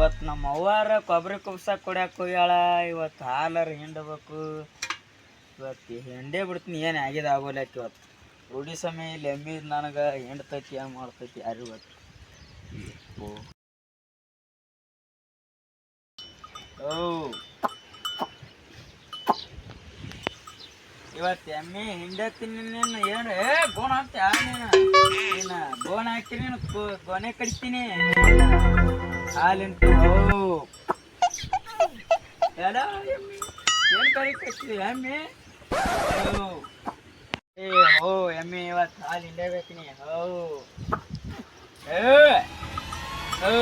ಇವತ್ತು ನಮ್ಮ ಅವ್ವಾರ ಕೊಬ್ಬರಿ ಕುಬ್ಸಕ್ಕೆ ಕೊಡ್ಯಾಕ ಹೋಗ್ಯಾಳ. ಇವತ್ತು ಹಾಲರ್ ಹಿಂಡಬೇಕು. ಇವತ್ತು ಹಿಂಡೇ ಬಿಡ್ತೀನಿ ಏನು ಆಗಿದೆ ಆಗೋಲ್ಯಾಕ ಇವತ್ತು ರೂಢಿ ಸಮಯ ಇಲ್ಲಿ ಎಮ್ಮಿ ನನಗೆ. ಹಿಂಡ್ತೈತಿ ಏನು ಮಾಡ್ತೈತಿ ಯಾರು ಇವತ್ತು ಓ. ಇವತ್ತು ಎಮ್ಮೆ ಹಿಂಡತ್ತೀನಿ ನೀನು ಏನು ಏ ಗೋಣ ಹಾಕ್ತೀಯ ನೀನು? ನೀನು ಗೋಣ ಹಾಕಿ ನೀನು ಗೊನೆ ಕಡಿತೀನಿ ಓ ಎಮ್ಮೆ ಏನು ಕರಿ ಕಟ್ಟಿ ಎಮ್ಮೆ ಓ. ಏ, ಹೋ ಎಮ್ಮೆ ಇವತ್ತು ಹಾಲು ಓ ಏ ಓ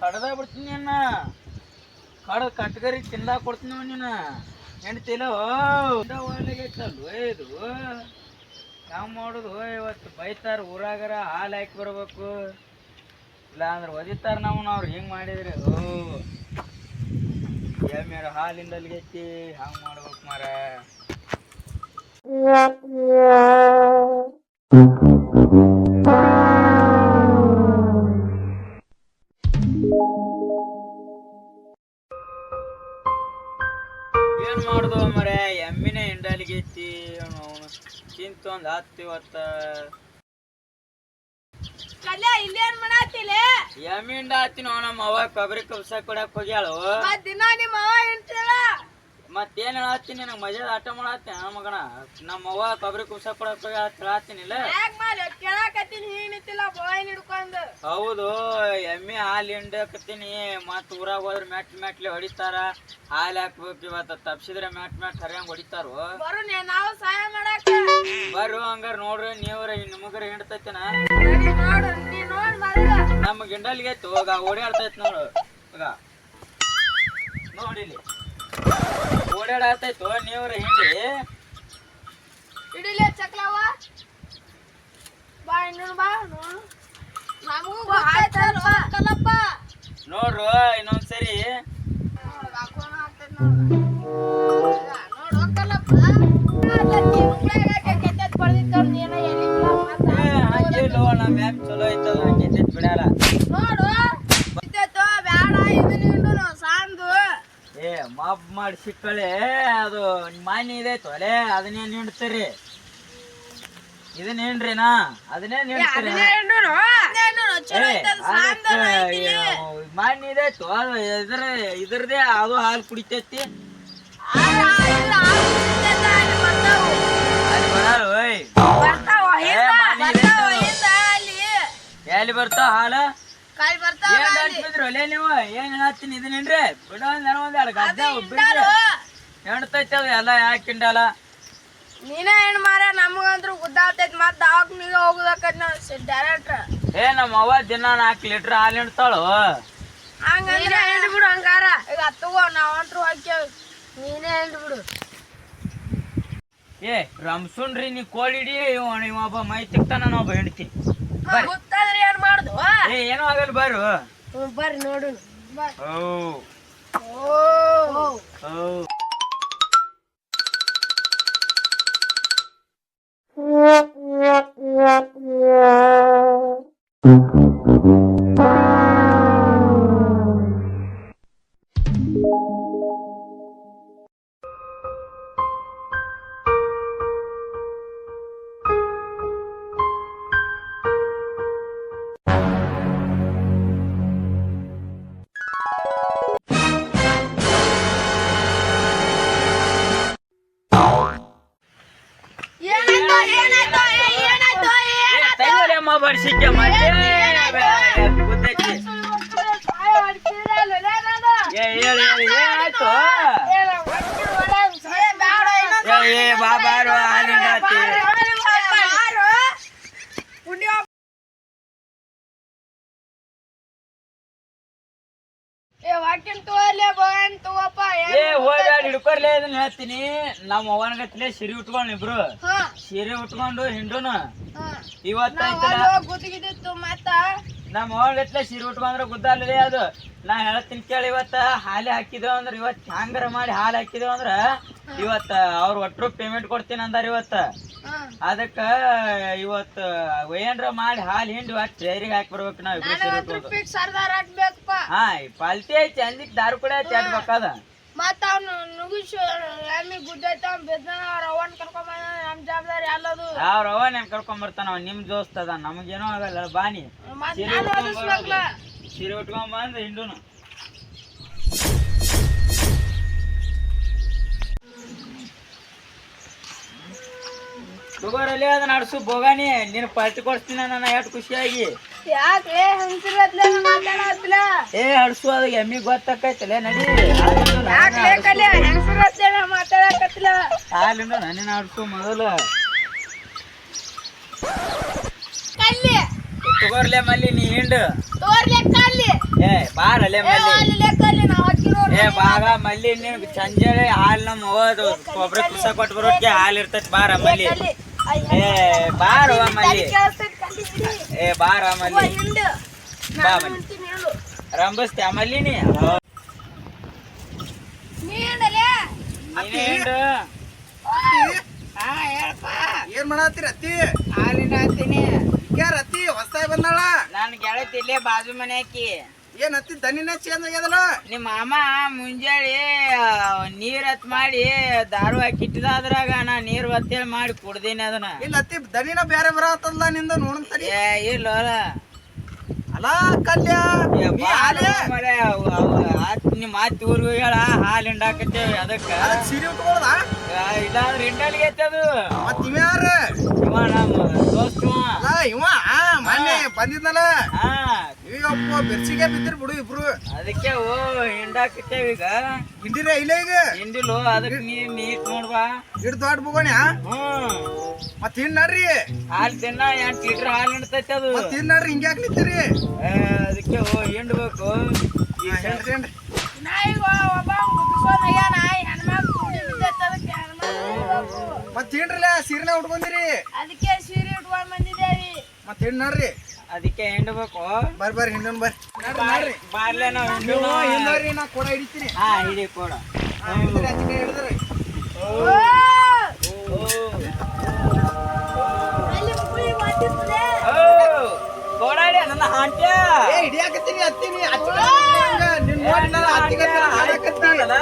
ಕಡ್ದ ಬಿಡ್ತೀನಿ ಅನ್ನ ಕಡ ಕಟ್ಗರಿ ತಿಂದಾಕ ಕೊಡ್ತೀನಿ ನೀನು ಹೆಣ್ತಿಲ್ಲ ಒಳ್ಳೆಗೈತಲ್ವ ಇದು ಯಾವ ಮಾಡೋದು ಇವತ್ತು ಬೈತಾರ ಊರಾಗರ ಹಾಲು ಹಾಕಿ ಬರ್ಬೇಕು. ಇಲ್ಲ ಅಂದ್ರೆ ಒದಿತಾರ ನಾವು ಅವ್ರು ಹಿಂಗೆ ಮಾಡಿದ್ರಿ? ಓ ಎಮ್ಮೆರ ಹಾಲಿಂದ ಅಲ್ಲಿಗೈತಿ ಹಂಗೆ ಮಾಡ್ಬೇಕು ಮಾರ. ಒಂದ್ ಹತ್ತು ಇವತ್ತ ಕಲ್ಯ ಇಲ್ಲೇನ್ ಮಾಡಾತಿಲ್ಲ ಎಮ್ಮಿ ಹಿಂಡ ಹತ್ತಿನ ನಮ್ಮ ಅವ್ವ ಕೊಬ್ಬರಿ ಕಬ್ಸ ಕೊಡಕ್ ಹೋಗ್ಯಾಳು. ದಿನ ನಿಮ್ಮ ಅವ್ವ ಹೇಳ್ತಿಲ್ಲ ಮತ್ತೇನ್ ಹೇಳತ್ತೀನಿ ನಂಗೆ ಮಜಾ ಆಟ ಮಾಡತ್ತಿ ಮಗನ. ನಮ್ಮ ಅವ್ವ ಕೊಬ್ಬರಿ ಕುಸ ಕೊಡಕ್ ಹೇಳತ್ತೀನಿ ಇಲ್ಲ ಕೇಳಾಕತ್ತೀನಿ ಹಿಡ್ಕೊಂಡು. ಹೌದು ಎಮ್ಮೆ ಹಾಲು ಹಿಂಡಕತ್ತೀನಿ ಮತ್ ಊರಾಗ ಹೋದ್ರೆ ಮೆಟ್ ಮೆಟ್ಲಿ ಹೊಡಿತಾರ. ಹಾಲು ಹಾಕ್ಬೇಕು ಇವತ್ತ ತಪ್ಸಿದ್ರೆ ಮೆಟ್ ಮೆಟ್ ಹರಿಯಂಗ್ ಹೊಡಿತಾರು. ಬರು ನಾವು ಸಹಾಯ ಮಾಡಾಕ. ಬರು ಹಂಗಾರ ನೋಡ್ರಿ ನೀವ್ರ ನಿಮಗ್ರ ಹಿಂಡ್ತೈತನ? ನಮ್ಗೆ ನಮ್ಮ ಗಿಂಡಲ್ಗೆ ಹೋಗ ಓಡಾಡ್ತೈತ್ ನೋಡು. ಈಗ ನೋಡಿಲಿ ಓಡಾಡತೈತು ನೀವ್ರ ಹಿಂಡಿ ಇಡಿಲೆ ಚಕ್ಲವ ಬಾ ಇನ್ನೊಂದು ಬಾ ನೋಡು. ನಮಗೂ ಗೊತ್ತಾಯ್ತಲ್ವ? ಮಾಪ್ ಮಾಡಿ ಸಿಕ್ಕಳೆ ಅದು ಮಾನ್ಯ ಇದೆ ತೊಲೆ ಅದನ್ನೇನು ನೀಡ್ತೀರಿ. ಇದನ್ನೇನ್ರಿ ನಾ ಅದನ್ನೇನು. ಏ, ಮಾನ್ಯ ಇದೆ ಅದು ಇದ್ರ ಇದ್ರದೇ ಅದು ಹಾಲು ಕುಡಿತೈತಿ. ಎಲ್ಲಿ ಬರ್ತಾವ ಹಾಲು? ಕಾಲ್ ಬರ್ತಾವ ಏನ್ ಅಲ್ಲಿ. ಹಾಕ್ತಿದ್ರು ಒಲೆ ನೀವು ಏನ್ ಹೇಳತ್ತೀನಿ ಇದನ್ನ ಹಿಂಡ್ರಿ ಬಿಡ ಒಂದ್ ಏನೋ ಒಂದ್ ಎರಡು ಗದ್ದೆ. ಹೆಣ್ತೈತಿ ಅದು ಎಲ್ಲ ನೀನೇ ಹೆಣ್ ಮಾರ ನಮಗಂದ್ರು ಗುದ್ದಾಗ್ತೈತಿ ಮತ್ ದವಾಖಾನಿಗೆ ಹೋಗುದಕ್ಕೈತಿ ನಾವು ಡೈರೆಕ್ಟ್ರ್. ಏ ನಮ್ಮ ಅವ್ವ ದಿನ ನಾಲ್ಕು ಲೀಟ್ರ್ ಹಾಲು ಹಿಂಡ್ತಾಳು. ಹಂಗಂದ್ರೆ ಹಿಂಡ್ ಬಿಡು ಹಂಗಾರ. ಈಗ ಹತ್ತಗೋ ನಾವು ಅಂತ್ರು ಹಾಕ್ಯವ್ ನೀನೇ ಹಿಂಡ್ ಬಿಡು. ಏ ನೀ ಕೋಳಿಡಿ ಇವ ಒಬ್ಬ ಮೈ ತಿಕ್ತಾನ ನಾ ಒಬ್ಬ ಹೆಂಡ್ತಿ. ಗೊತ್ತಾದ್ರೆ ಏನ್ ಮಾಡುದು? ಏ ಏನೋ ಆಗಲ್ಲ ಬಾರು. ಬರ್ರಿ ನೋಡು ಓ ಓ ಓ ખબર છે કે મારે એ બાબા ಹಿಡ್ಕೊರ್ಲೆ ಇದನ್ನ ಹೇಳ್ತೀನಿ. ನಮ್ಮ ಅವನಗತ್ಲೆ ಸಿರಿ ಉಟ್ಕೊಂಡ್ ಇಬ್ರು. ಸಿರಿ ಉಟ್ಕೊಂಡು ಹಿಂಡುನು. ಇವತ್ತು ಇವತ್ತೈತಲ್ಲ ಗುದ್ದಿಗಿದ್ದಿತ್ತು ಮತ್ತ ನಮ್ಮ ಅವನಗತ್ಲೆ ಸಿರಿ ಉಟ್ಕೊಂಡ್ರೆ ಗುದ್ದಾಲೇ ಅದು. ನಾ ಹೇಳ್ತೀನಿ ಕೇಳಿ ಇವತ್ತ ಹಾಲೆ ಹಾಕಿದೇವ ಅಂದ್ರ ಇವತ್ ಹ್ಯಾಂಗರ ಮಾಡಿ ಹಾಲು ಹಾಕಿದೇವ ಅಂದ್ರ ಇವತ್ತ ಅವ್ರ ಒಟ್ರು ಪೇಮೆಂಟ್ ಕೊಡ್ತೀನಿ ಅಂದಾರ ಇವತ್ತ. ಅದಕ್ಕ ಇವತ್ತು ಏನ್ರ ಮಾಡಿ ಹಾಲು ಹಿಂಡಿ ಒಟ್ಟು ಡೈರಿಗೆ ಹಾಕಿ ಬರ್ಬೇಕು ನಾವ್ ಇಬ್ರು ಹಾ ಈ ಪಾಲ್ಟಿ ಐತಿ ಅಂದಿಕ್ ದಾರು ಕೂಡ ಐತಿ ಅಡ್ಬೇಕದ ಮತ್ತ ಅವ್ನು ನುಗ್ಗಿಸ್ ಎಮ್ಮಿ ಗುದ್ದೈತ ಅವ್ನು ಬಿದ್ದ ಅವ್ರ ಅವನ್ ಕರ್ಕೊಂಬಂದ ನಮ್ ಜವಾಬ್ದಾರಿ ಅಲ್ಲದು ಅವ್ರ ಅವ ನಾನು ಕರ್ಕೊಂಡ್ ಬರ್ತಾನ ಅವ ನಿಮ್ ದೋಸ್ತ ಅದ ನಮಗೇನೋ ಆಗಲ್ಲ ಬಾನಿ. ಮತ್ ಸೀರೆ ನಾನು ಓದಿಸ್ಬೇಕಲ್ಲ. ಸೀರೆ ಉಟ್ಕೊಂಡ್ ಹಿಂಡುನು. ತಗೋರಲ್ಲಿ ಅದನ್ನ ನಡ್ಸು ಬೋಗಾನಿ ನೀನು ಪಾರ್ಟಿ ಕೊಡ್ತೀನಿ ನನ್ನ ಎಷ್ಟು ಖುಷಿಯಾಗಿ. ಯಾಕೆ ಹಂಸಿರತ್ಲೆ ಮಾತಾಡತ್ಲ? ಏ ಹಡ್ಸು ಅದು ಎಮ್ಮಿ ಗೊತ್ತಾಕೈತಲೆ ನಡಿ. ಯಾಕೆ ಕಲೆ? ಹೆಂಗಸಿರತ್ಲೆ ಮಾತಾಡಕತ್ಲ? ಹಾಲಿಂದ ನನ್ನಿನ ಹಡ್ಸು ಮೊದಲು. ಕಲ್ಲಿ. ತಗೋರ್ಲೆ ಮಲ್ಲಿ ನೀ ಹಿಂಡು. ತೋರ್ಲೆ ಕಲ್ಲಿ. ಏ ಬಾರಲೆ ಮಲ್ಲಿ. ಕಲ್ಲಿ ನಾವ್ ಏ ಬಾಗ ಮಲ್ಲಿ ನಿನ್ ಸಂಜೆ ಹಾಲ್ ನಮ್ಮ ಒಬ್ರ ಕುಸ ಕೊಟ್ಟು ಬರೋಕೆ ಹಾಲ್ ಇರ್ತೈತಿ ಬಾರ ಮಲ್ಲಿ. ಏ ಬಾರ ಮಲ್ಲಿ. ಏ ಬಾರ ಅವ್ವ ಮಲ್ಲಿ ಹಿಂಡು ಬಾ ನಾನು ಮಲ್ಲಿ ಏನ್ ಮಾಡತ್ತೀರಿ ಅತ್ತಿ? ಹಾಲಿನ ಹಾಕ್ತೀನಿ ಯಾರ ಅತ್ತಿ? ಹೊಸ್ತಾಗಿ ಬಂದಾಳ? ನನ್ ಗೆಳತಿ ಇಲ್ಲೇ ಬಾಜು ಮನೆ ಹಾಕಿ. ಏನ್ ಅತ್ತಿ ದನಿನ ಚೇಂಜ್ ಆಗ್ಯದಲ್ಲ ನಿಮ್ಮ ಮಾಮ ಮುಂಜಾಳಿ ನೀರ್ ಹತ್ ಮಾಡಿ ದಾರು ಹಾಕಿಟ್ಟಿದ ಅದ್ರಾಗ ನಾ ನೀರ್ ಒತ್ತೇಳಿ ಮಾಡಿ ಕುಡ್ದೀನಿ ಅದನ್ನ. ಇಲ್ಲ ಅತ್ತಿ ದನಿನ ಬೇರೆ ಬರತ್ತಲ್ಲ ನಿಂದ ನೋಡ್ತಾರೆ ಏ ಇಲ್ಲ ಅಲ್ಲ. ಕಲ್ಯ ನಿಮ್ಮ ಮಾತಿ ಊರಿಗೆ ಹೇಳ ಹಾಲು ಹಿಂಡಾಕತ್ತೇವಿ ಅದಕ್ಕ. ಸಿರಿ ಸೀರೆ ಉಟ್ಕೊಳ್ದ? ಆ, ಇದಾದ್ರೆ ಹಿಂಡಲ್ಲಿ ಅದು ಮತ್ ಇವ ಯಾರ ಇವ ನಮ್ಮ ದೋಸ್ತ ಇವ. ಮೊನ್ನೆ ಬಂದಿದ್ನಲ್ಲ? ಹಾ. ಬೆರ್ಸಿಗೆ ಬಿದ್ದಿರ್ ಬಿಡು ಇಬ್ರು. ಅದಕ್ಕೆ ಓ ಹಿಂಡಾಕತ್ತೇವಿ ಈಗ. ಹಿಂದಿರ ಇಲ್ಲ ಈಗ? ಹಿಂಡಿಲು ಅದಕ್ಕೆ ನೀ ನೀಟ್ ನೋಡ್ಬಾ. ಹಿಡ್ ದೊಡ್ಡ ಬುಗೋಣ್ಯ? ಹ್ಮ್. ಮತ್ ತಿನ್ನಡ್ರಿ ನಡ್ರಿ. ಹಾಲು ತಿನ್ನ ಎಂಟು ಲೀಟರ್ ಹಾಲು ಹಿಂಡ್ತೈತೆ ಅದು. ಮತ್ ಹಿಂಗೆ ನಡ್ರಿ ಹಿಂಗ್ಯಾಕ್ ಅದಕ್ಕೆ ಓ ಹಿಂಡ್ಬೇಕು. ಈಗ ಹಿಂಡ್ರಿ ಹಿಂಡ್ರಿ ನಾ ಈಗ ಒಬ್ಬ ಮುಗಿಸೋದಯ್ಯ ನಾ ಹೆಣ್ಮಕ್ಳು ಕುಡಿ ಬಿದ್ದೈತೆ ಅದಕ್ಕೆ ಹೆಣ್ಮಕ್ಳು ಮತ್ ಹಿಂಡ್ರಲ್ಲ ಸೀರೆನ ಉಟ್ಕೊಂದಿರಿ. ಅದಕ್ಕೆ ಸೀರೆ ಉಟ್ಕೊಂಡ್ ಬಂದಿದ್ದೇವಿ ಮತ್ತೆ ಹಿಂಡ್ ನಡ್ರಿ. ಅದಕ್ಕೆ ಹಿಂಡ್ಬೇಕು ಬರ್ರಿ ಬರ್ರಿ ಹಿಂಡನ್ ಬರ್ ಬಾರ್ಲೆ ನಾವು ನಾ ಕೊಡ ಹಿಡಿತೀನಿ. ಹಾ ಹಿಡಿ ಕೊಡ. ಹಿಡ್ದ್ರಿ, ನನ್ನ ಹಾಂಟ್ಯ ಹಿಡಿಯಾಕತ್ತೀನಿ ಹತ್ತೀನಿ. ಹತ್ತಿಗೆ ಹತ್ತಿರ